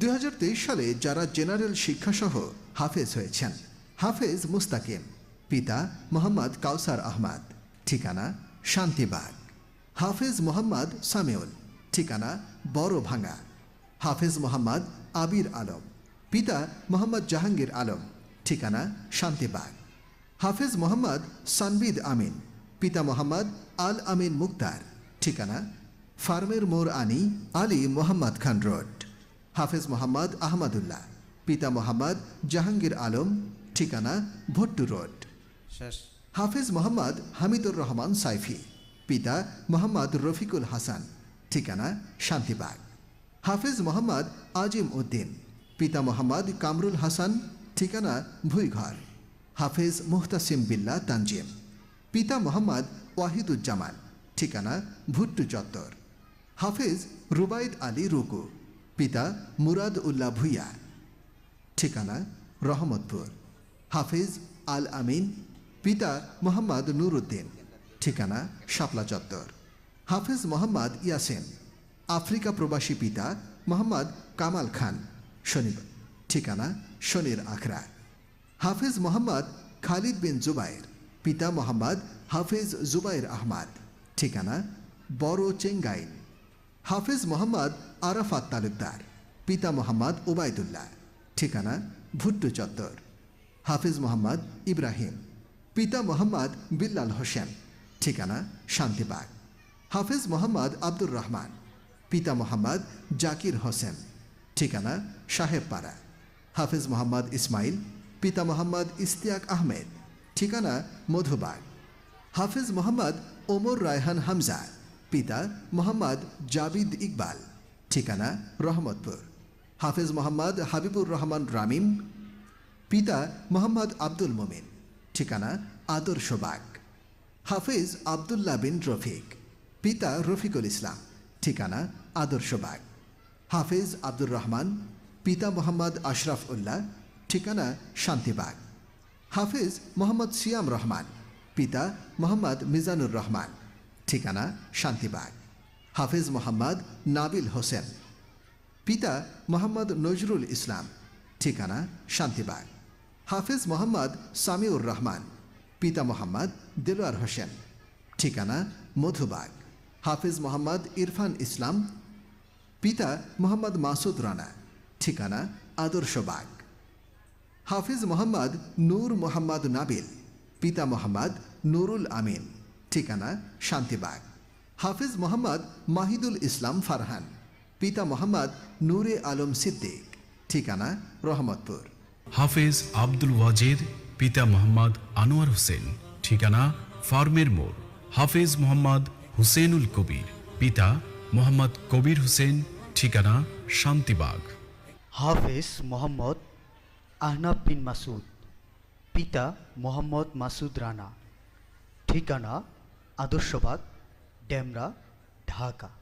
দু হাজার তেইশ সালে যারা জেনারেল শিক্ষাসহ হাফেজ হয়েছেন, হাফেজ মুস্তাকিম, পিতা মোহাম্মদ কাউসার আহমদ, ঠিকানা শান্তিবাগ। হাফেজ মোহাম্মদ সামিউল, ঠিকানা বড় ভাঙা হাফেজ মোহাম্মদ আবির আলম, পিতা মোহাম্মদ জাহাঙ্গীর আলম, ঠিকানা শান্তিবাগ। হাফেজ মোহাম্মদ সানবিদ আমিন, পিতা মোহাম্মদ আল আমিন মুক্তার, ঠিকানা ফার্মের মোর আনি আলী মোহাম্মদ খান রোড। হাফেজ মোহাম্মদ আহমদুল্লাহ পিতা মোহাম্মদ জাহাঙ্গীর আলম ঠিকানা ভট্টু রোড। হাফেজ মোহাম্মদ হামিদুর রহমান সাইফি পিতা মোহাম্মদ রফিকুল হাসান ঠিকানা শান্তিবাগ। হাফেজ মোহাম্মদ আজিম উদ্দিন পিতা মোহাম্মদ কামরুল হাসান ঠিকানা ভুইঘর। হাফেজ মুহতাসিম বিল্লা তানজিম পিতা মোহাম্মদ ওয়াহিদুজ্জামান ঠিকানা ভুট্টু চত্বর। হাফেজ রুবাইদ আলী রুকু পিতা মুরাদ উল্লাহ ভুইয়া। ঠিকানা রহমতপুর। হাফিজ আল আমিন, পিতা মোহাম্মদ নুরুদ্দিন। ঠিকানা শাপলা চত্বর। হাফিজ মোহাম্মদ ইয়াসিন। আফ্রিকা প্রবাসী পিতা মোহাম্মদ কামাল খান। শনিবার ঠিকানা শনির আখড়া। হাফিজ মোহাম্মদ খালিদ বিন জুবাইর। পিতা মোহাম্মদ হাফিজ জুবাইর আহমদ। ঠিকানা বড় চেঙ্গাইন। হাফিজ মোহাম্মদ আরাফাত তালুকদার, পিতা মোহাম্মদ ওবায়দুল্লাহ, ঠিকানা ভুট্টু চত্বর। হাফিজ মোহাম্মদ ইব্রাহিম, পিতা মোহাম্মদ বিল্লাল হোসেন, ঠিকানা শান্তিবাগ। হাফিজ মোহাম্মদ আব্দুর রহমান, পিতা মোহাম্মদ জাকির হোসেন, ঠিকানা সাহেবপাড়া। হাফিজ মোহাম্মদ ইসমাইল, পিতা মোহাম্মদ ইস্তিয়াক আহমেদ, ঠিকানা মধুবাগ। হাফিজ মোহাম্মদ ওমর রায়হান হামজা পিতা মোহাম্মদ জাবিদ ইকবাল, ঠিকানা রহমতপুর। হাফেজ মোহাম্মদ হাবিবুর রহমান রামিম, পিতা মোহাম্মদ আব্দুল মোমিন, ঠিকানা আদর্শবাগ হাফিজ আবদুল্লাহ বিন রফিক, পিতা রফিকুল ইসলাম, ঠিকানা আদর্শবাগ হাফিজ আব্দুর রহমান, পিতা মোহাম্মদ আশরাফ উল্লাহ, ঠিকানা শান্তিবাগ হাফিজ মোহাম্মদ সিয়াম রহমান, পিতা মোহাম্মদ মিজানুর রহমান ঠিকানা শান্তিবাগ। হাফিজ মোহাম্মদ নাবিল হোসেন। পিতা মোহাম্মদ নজরুল ইসলাম। ঠিকানা শান্তিবাগ। হাফিজ মোহাম্মদ সামিউর রহমান। পিতা মোহাম্মদ দেলোয়ার হোসেন। ঠিকানা মধুবাগ। হাফিজ মোহাম্মদ ইরফান ইসলাম। পিতা মোহাম্মদ মাসুদ রানা। ঠিকানা আদর্শবাগ হাফিজ মোহাম্মদ নূর মোহাম্মদ নাবিল। পিতা মোহাম্মদ নুরুল আমিন। ঠিকানা শান্তিবাগ। হাফিজ মোহাম্মদ মাহিদুল ইসলাম ফারহান। পিতা মোহাম্মদ নূরে আলম সিদ্দিক। ঠিকানা রহমতপুর। হাফেজ আব্দুল ওয়াজেদ পিতা মোহাম্মদ আনোয়ার হোসেন। ঠিকানা ফার্মের মোড়। হাফেজ মোহাম্মদ হুসেনুল কবির। পিতা মোহাম্মদ কবির হোসেন। ঠিকানা শান্তিবাগ। হাফেজ মোহাম্মদ আহনাব বিন মাসুদ। পিতা মোহাম্মদ মাসুদ রানা। ঠিকানা আদর্শবাগ ডেমরা ঢাকা।